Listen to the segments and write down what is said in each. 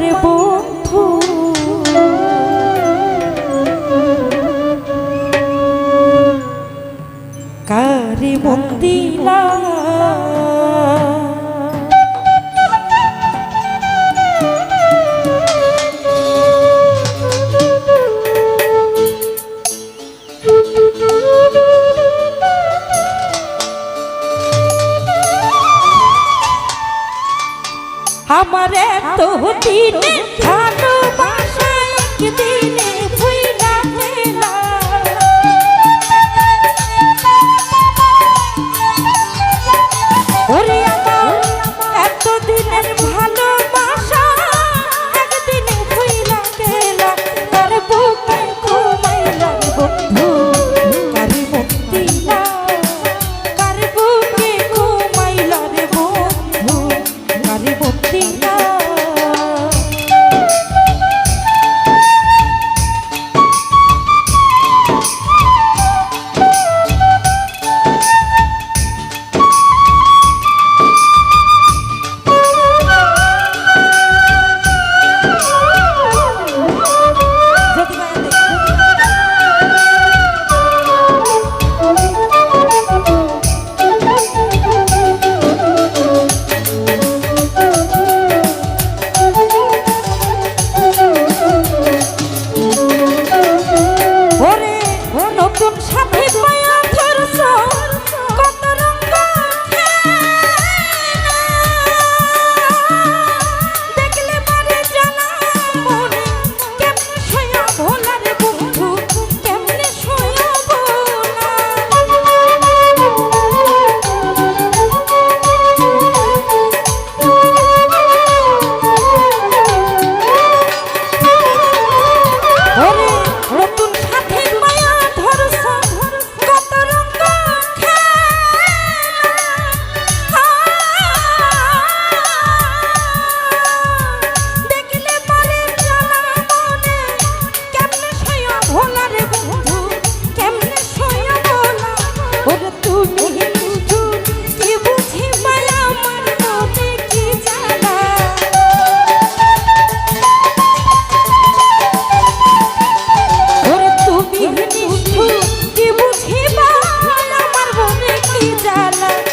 রে বন্ধু। কারে মন্দিলা ছিল la la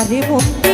arriba.